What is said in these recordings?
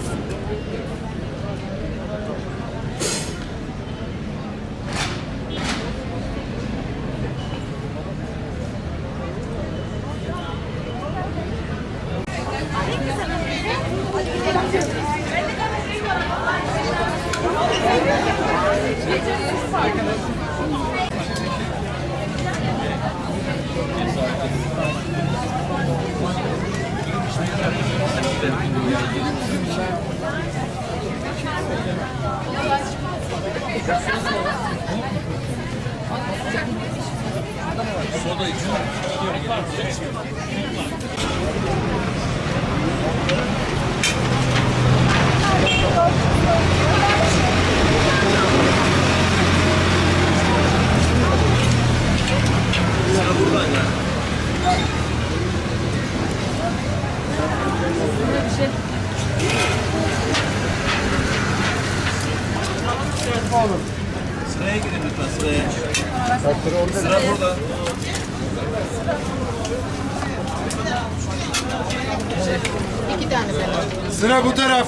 Sıraya girin lütfen sıraya. Sıra burada. İki tane falan. Sıra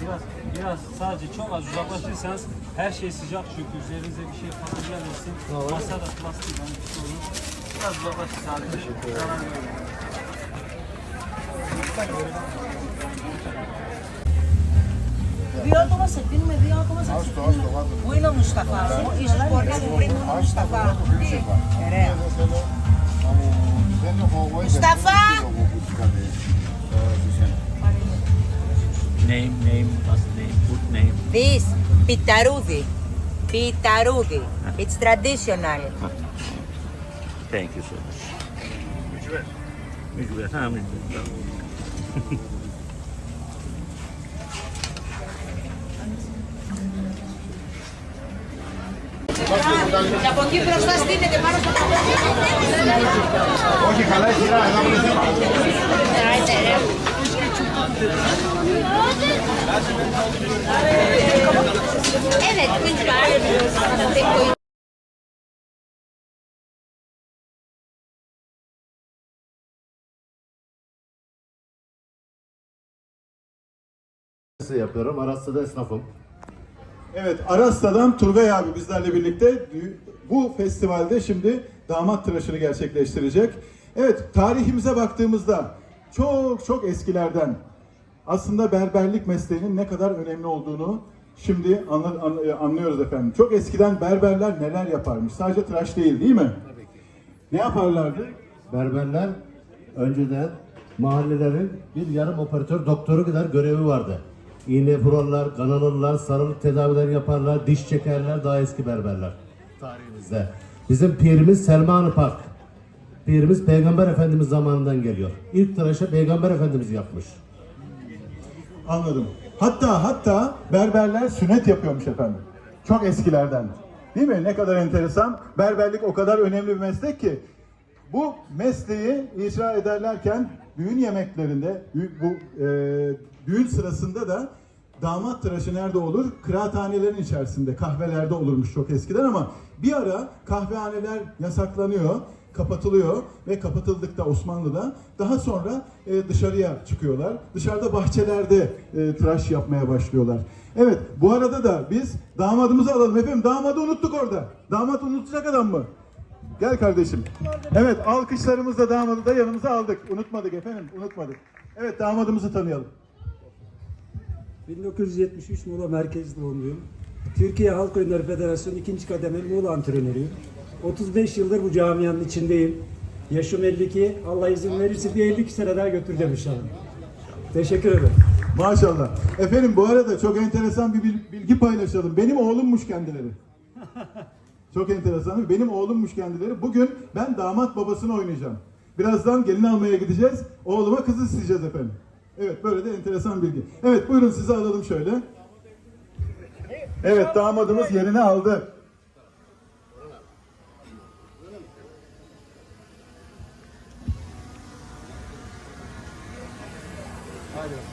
Biraz, biraz sadece çok az uzaklaşırsanız her şey sıcak çünkü üzerinize bir şey falan gelmesin. Masa da plastik hani bir şey olur. Biraz uzaklaşın sadece. Zarar görmeyin. Vio cómo se filme, vio cómo se filme. Bueno Mustafa, isso porque o primo Mustafa. Ωραία. Mustafa! Name, name, last name, good name. This pitarudi. Pitarudi. It's traditional. Thank you so much. Mücver. Mücver, ha mücver. Και από εκεί μπροστά στείνεται πάνω στο Όχι, καλά η σειρά. Ένα Evet, Mücver. Tek yapıyorum. Aras'ta da esnafım. Evet, Aras'tan Turgay abi bizlerle birlikte bu festivalde şimdi damat tıraşını gerçekleştirecek. Evet, tarihimize baktığımızda çok çok eskilerden aslında berberlik mesleğinin ne kadar önemli olduğunu şimdi e, anlıyoruz efendim. Çok eskiden berberler neler yaparmış? Sadece tıraş değil, değil mi? Ne yaparlardı? Berberler önceden mahallelerin bir yarım operatör doktoru kadar görevi vardı. İğne vururlar, kan alırlar, sarılık tedaviler yaparlar, diş çekerler daha eski berberler tarihimizde. Bizim pirimiz Selman-ı Pak. Pirimiz Peygamber Efendimiz zamanından geliyor. İlk tıraşı Peygamber Efendimiz yapmış. Anladım. Hatta hatta berberler sünnet yapıyormuş efendim. Çok eskilerden. Değil mi? Ne kadar enteresan. Berberlik o kadar önemli bir meslek ki bu mesleği icra ederlerken düğün yemeklerinde bu e, düğün sırasında da damat tıraşı nerede olur? Kıraathanelerin içerisinde, kahvelerde olurmuş çok eskiden ama bir ara kahvehaneler yasaklanıyor, kapatılıyor ve kapatıldıkta Osmanlı'da daha sonra e, dışarıya çıkıyorlar. Dışarıda bahçelerde e, tıraş yapmaya başlıyorlar. Evet, bu arada da biz damadımızı alalım efendim. Damadı unuttuk orada. Damat unutacak adam mı? Gel kardeşim. Evet alkışlarımızla damadı da yanımıza aldık. Unutmadık efendim unutmadık. Evet damadımızı tanıyalım. 1973 Muğla Merkez doğumluyum. Türkiye Halk Oyunları Federasyonu ikinci kademeli Muğla antrenörüyüm. 35 yıldır bu camianın içindeyim. Yaşım 52. Allah izin verirse bir 52 sene daha götüreceğim inşallah. Teşekkür ederim. Maşallah. Efendim bu arada çok enteresan bir bil- bilgi paylaşalım. Benim oğlummuş kendileri. Çok enteresan. Benim oğlummuş kendileri. Bugün ben damat babasını oynayacağım. Birazdan gelin almaya gideceğiz. Oğluma kız isteyeceğiz efendim. Evet böyle de enteresan bilgi. Evet buyurun sizi alalım şöyle. Evet damadımız yerini aldı. ediyorum.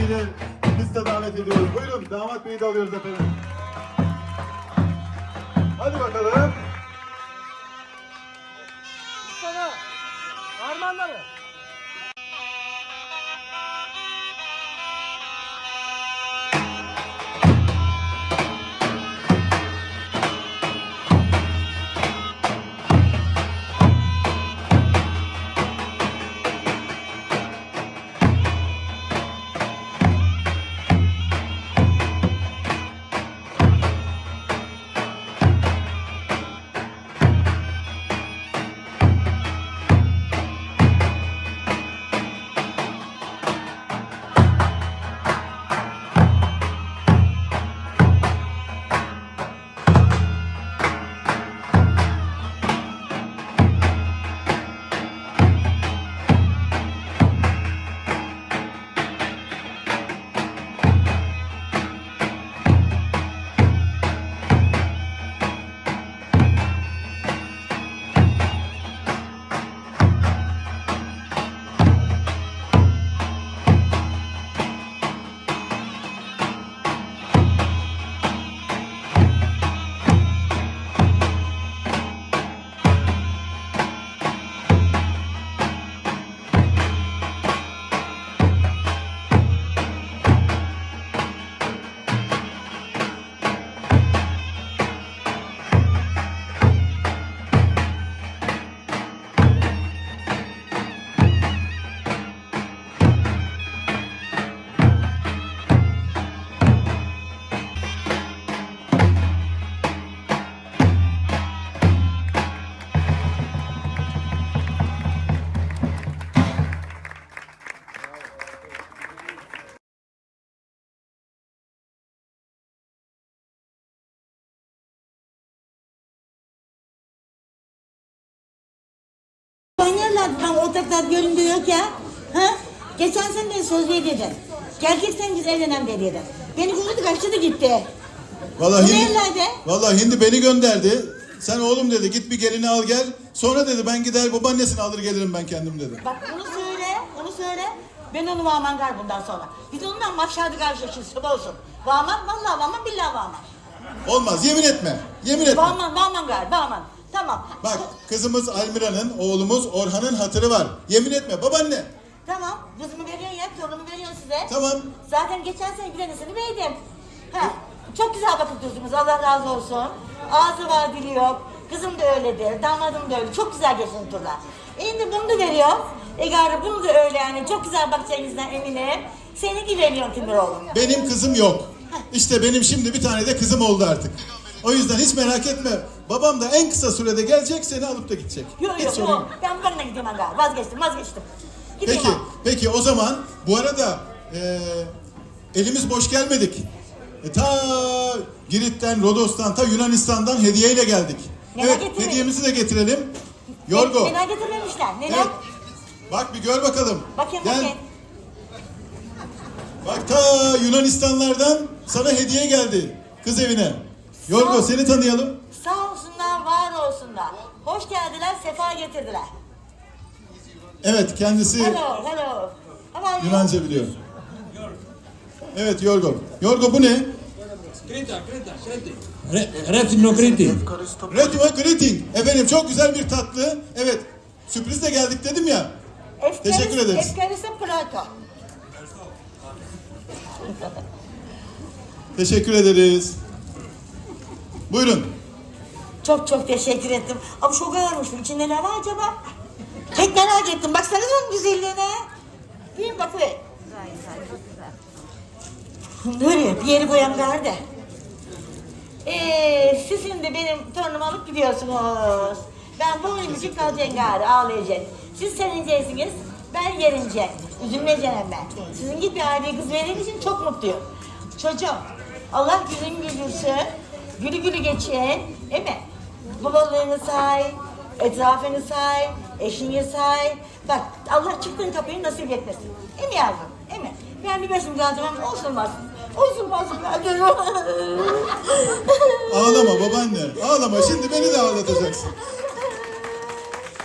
Beyi biz de davet ediyoruz. Buyurun damat beyi de alıyoruz efendim. Hadi bakalım. Oynarlardı ben ortaklar gölünde yok ya. Ha? Geçen sene de söz verdin. Gerçekten biz evlenem dedin. Beni gördü kaçtı da gitti. Vallahi Bu hindi, nerelerde? vallahi hindi beni gönderdi. Sen oğlum dedi git bir gelini al gel. Sonra dedi ben gider babaannesini alır gelirim ben kendim dedi. Bak bunu söyle, onu söyle. Ben onu vaman gar bundan sonra. Biz onunla mafşadı karşılaşırız sabah olsun. Vaman, vallahi vaman, billahi vaman. Olmaz yemin etme. Yemin etme. Vaman, vaman gar, vaman. Tamam. Bak kızımız Almira'nın, oğlumuz Orhan'ın hatırı var. Yemin etme babaanne. Tamam, kızımı veriyorsun ya, torunumu veriyorsun size. Tamam. Zaten geçen sene bir tanesini verdim. Ha, çok güzel bakıp durdunuz, Allah razı olsun. Ağzı var, dili yok. Kızım da öyledir, damadım da öyle. Çok güzel geçin turlar. Şimdi bunu da veriyor. Egarı bunu da öyle yani. Çok güzel bakacağınızdan eminim. Seninki veriyorum Timur oğlum. Benim kızım yok. İşte benim şimdi bir tane de kızım oldu artık. O yüzden hiç merak etme. Babam da en kısa sürede gelecek seni alıp da gidecek. Yok Hiç yok sorun yok. Ben bununla gideyim aga. Vazgeçtim vazgeçtim. Gideyim Peki, ha. peki o zaman bu arada eee, elimiz boş gelmedik. E, ta Girit'ten, Rodos'tan, ta Yunanistan'dan hediyeyle geldik. Neler evet, getirdin? hediyemizi de getirelim. Yorgo. Neler getirmemişler? Neler? Evet. Bak bir gör bakalım. Bakayım Gel. bakayım. Bak ta Yunanistanlardan sana hediye geldi kız evine. Yorgo seni tanıyalım. Var olsunlar. Hoş geldiler, sefa getirdiler. Evet kendisi Hello, hello. How are you? Yunanca biliyor. Evet Yorgo. Yorgo bu ne? Retino Kriti. Retro greeting. Efendim çok güzel bir tatlı. Evet. Sürprizle geldik dedim ya. Efkaris- Teşekkür ederiz. Efkaris'e Plato. Teşekkür ederiz. Buyurun. Çok çok teşekkür ettim. Ama çok ağırmış. Bunun içinde ne var acaba? Pek merak ettim. Baksanıza onun güzelliğine. Bir bakayım. Böyle bir yeri boyam nerede? Ee, siz şimdi benim torunumu alıp gidiyorsunuz. Ben boynum için kalacağım gari ağlayacak. Siz sevineceksiniz, ben yerince. Üzülmeyeceğim ben. Sizin gibi bir aileye kız verdiğim için çok mutluyum. Çocuğum, Allah yüzün gülürsün, gülü gülü geçin, değil mi? Babalığını say, etrafını say, eşini say. Bak Allah çıktığın kapıyı nasip etmesin. Değil mi yavrum? Değil mi? Ben bir kalacağım ama olsun olmaz. Olsun olsun kalacağım. Ağlama babaanne. Ağlama. Şimdi beni de ağlatacaksın.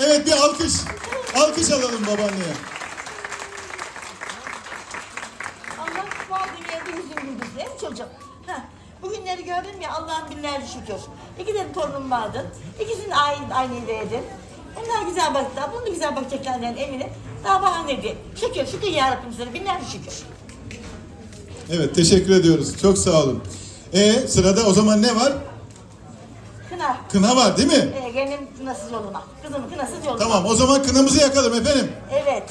Evet bir alkış. Alkış alalım babaanneye. Bugünleri gördüm ya Allah'ım binlerce şükür. İki tane torunum vardı. İkisini aynı, aynı yerdeydim. Onlar güzel baktılar. Bunu da güzel bakacaklarından eminim. Daha bahane değil. Şükür, şükür yarabbim sana. Binlerce şükür. Evet teşekkür ediyoruz. Çok sağ olun. E sırada o zaman ne var? Kına. Kına var değil mi? Ee, gelinin kınasız yoluna. Kızımın kınasız yoluna. Tamam o zaman kınamızı yakalım efendim. Evet.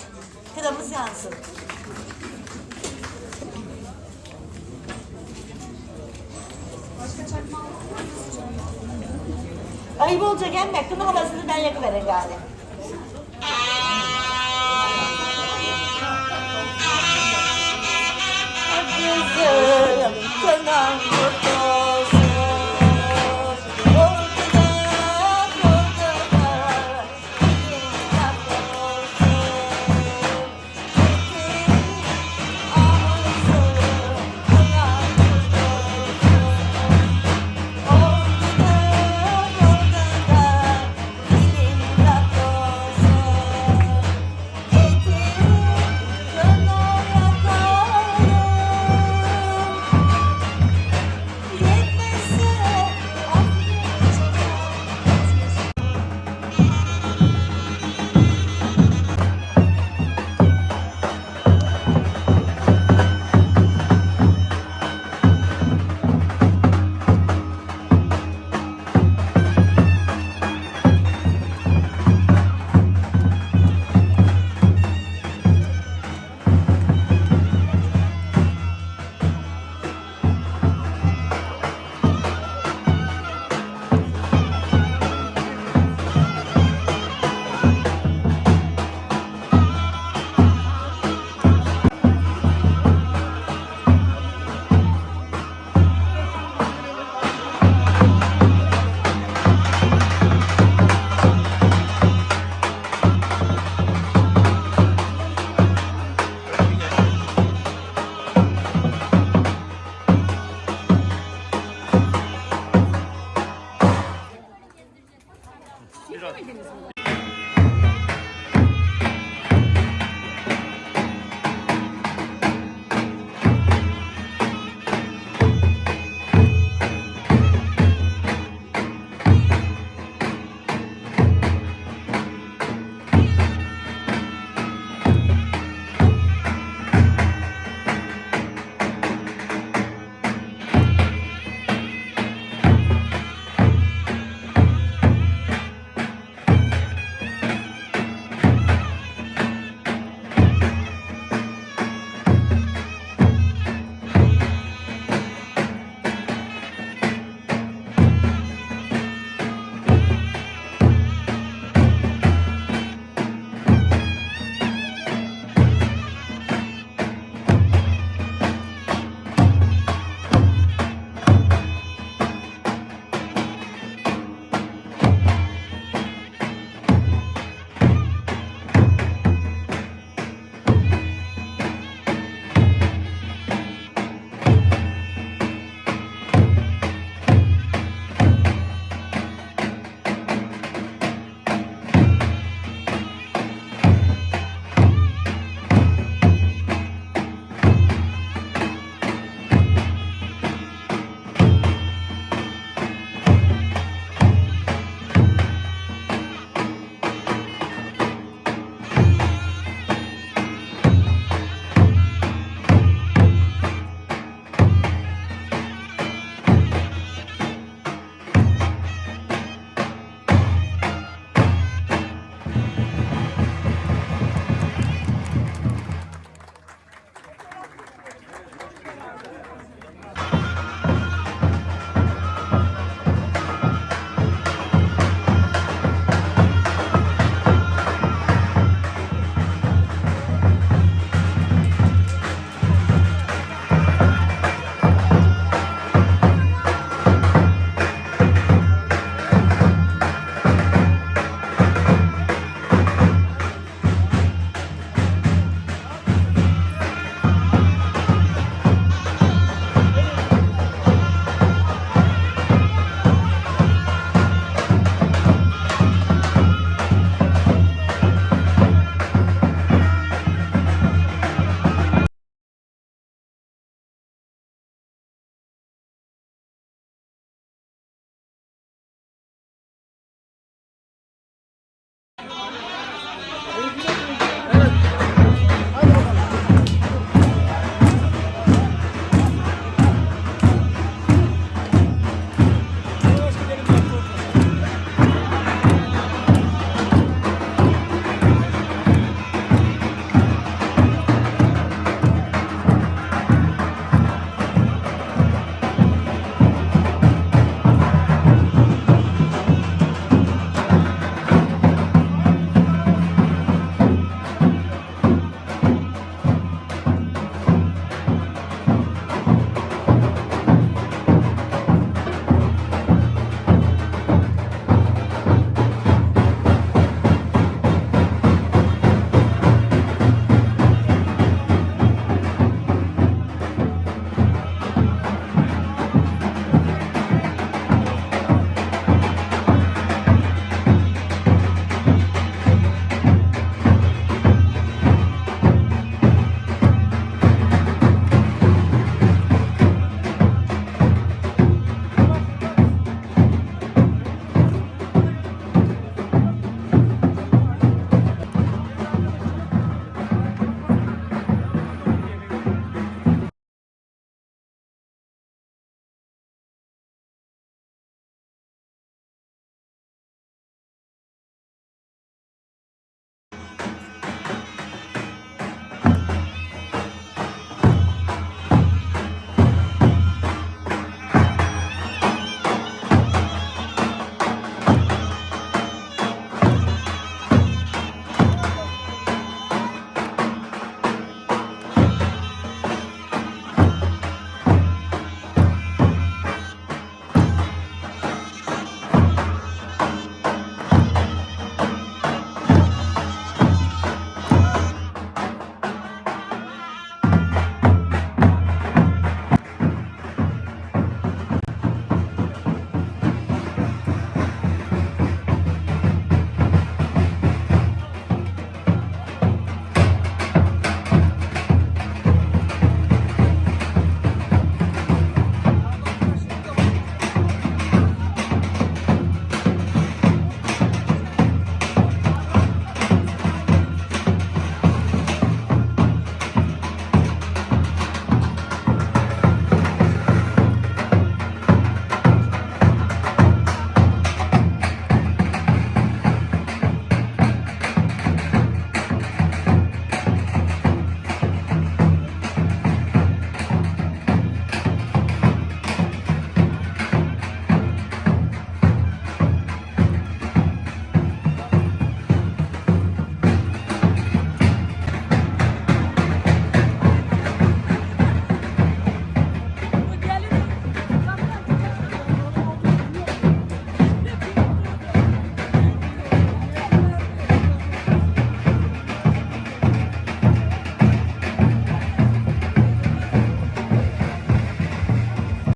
Kınamız yansın. Ayıp olacak hem yakın orasını ben yakıverim gari. Kızım, kınam